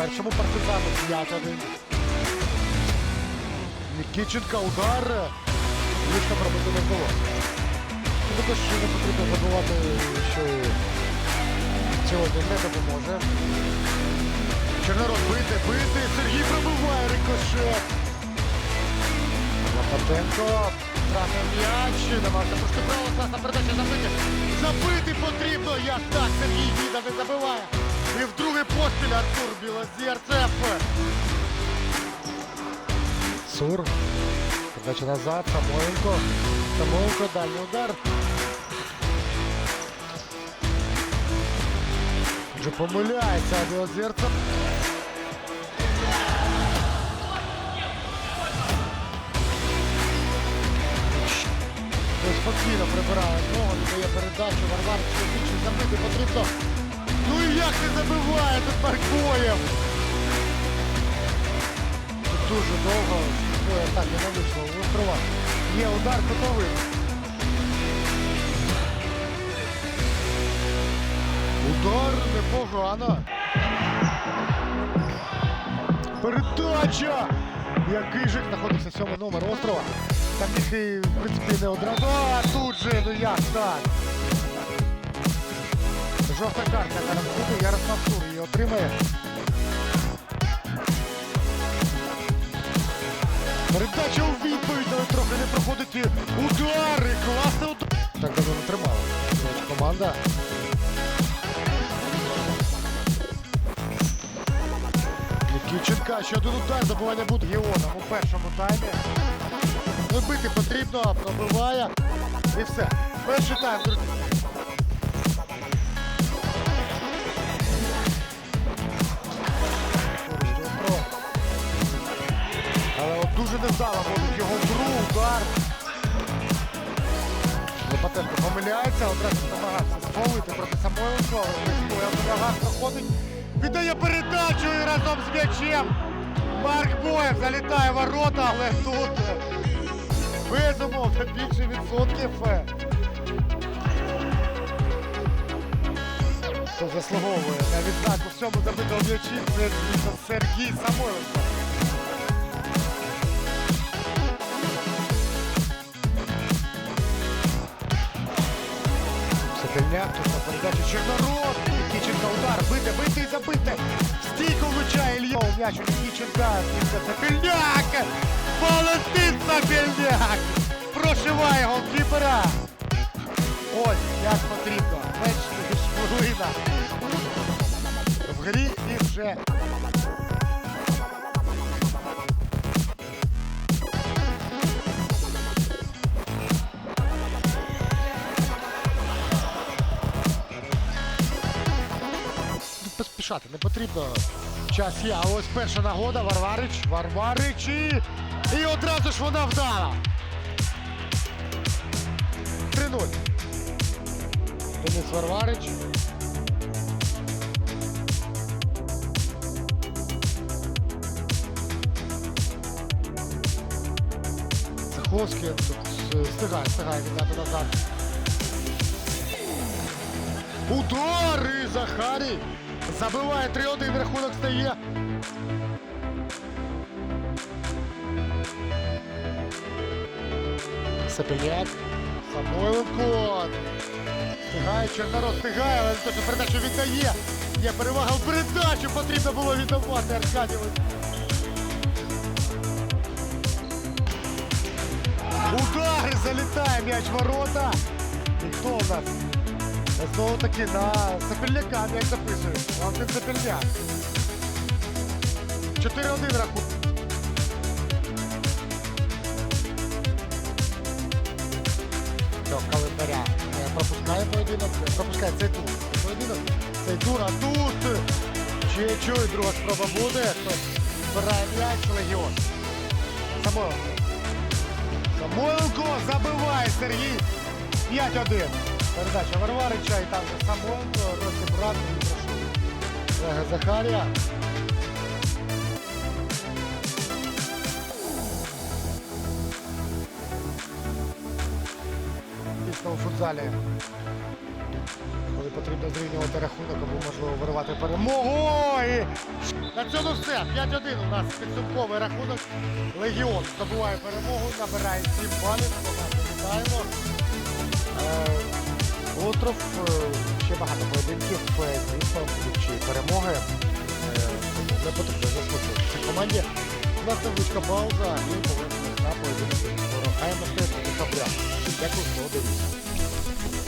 першому партизану 5-1. Нікіченка удар. Лишно пробити було. Ну, Також не потрібно забувати, що сьогодні не допоможе. Чорнород бити, бити. Сергій пробиває рикошет. Лопатенко. Тратив м'яч. Трошки право. Класна передача забити. Забити потрібно. Як так? Сергій Діда не забиває. І в другий поспіль Артур Білозірцев. Сур. Передача назад. Самойленко. Самойленко. Дальній удар. Вже помиляється Білозірцев. Спокійно прибирає ногу, віддає передачу, Варвар більше забити потрібно. Ну і як не забиває тут Маркоєв? Дуже довго. Ой, так, не вийшло. Острова. Є удар готовий. Удар непогано. Передача! Який же знаходився сьомий номер острова. Там їх в принципі, не одразу. А тут же, ну як так? Жовта картка зараз буде, Ярослав Тур її отримає. Передача у відповідь, але трохи не проходить удари. Класний удар. Так давно не тримала. Команда. Нікіченка, ще один удар, забування буде Геоном у першому таймі. Ну, бити потрібно, пробиває. І все. Перший тайм, друзі. Дуже невдало буде його гру, удар. Лопатенко помиляється, одразу намагався сховити проти Самойленко, на ногах проходить. Віддає передачу і разом з м'ячем. Марк Боєв залітає ворота, але тут безумовно більше відсотків. Хто заслуговує на відзнаку в цьому м'ячі, це Сергій Самойленко. Сокольняк, передача Чорнород. Нікіченка удар, бити, бити і забити. Стійко влучає Ілья. М'яч у Нікіченка. Це Сапільняк. Валентин Сапільняк. Прошиває голкіпера. Ось, як потрібно. Менш ніж хвилина. В грі і вже поспішати не потрібно. Час є. А ось перша нагода. Варварич. Варварич і... І одразу ж вона вдала. 3-0. Денис Варварич. Цеховський тут е, встигає, встигає віддати назад. Удар і Захарій забиває 3-1, рахунок стає. Сапельняк. Самойленко. Встигає Чорнород, встигає, але точно передачу віддає. Є перевага в передачу, потрібно було віддавати Аркадєву. Удар залітає м'яч ворота. І хто у нас? Знову таки на Сапельняка м'яч записує. Валентин Сапельняк. 4-1 рахунок. До календаря пропускає поєдинок, пропускає цей тур. Поєдинок, цей тур, а тут чи чує, друга спроба буде. Хтось збирає м'яч, легіон. Самойленко. Самойленко забиває Сергій. 5-1. Передача Варварича і там же Самойленко розібрати і прошу. Олега Захарія. Дійсно у футзалі коли потрібно зрівнювати рахунок, або можливо виривати перемогу. І на цьому все. 5-1 у нас підсумковий рахунок. Легіон здобуває перемогу, набирає 7 балів. Вітаємо. Остров, е, ще багато поєдинків, е, звісно, будуть перемоги. Е, Не потрібно засмучуватися команді. У нас невеличка пауза і повернемось на поєдинок. Ворог АМС Декабря. Дякую, що дивився.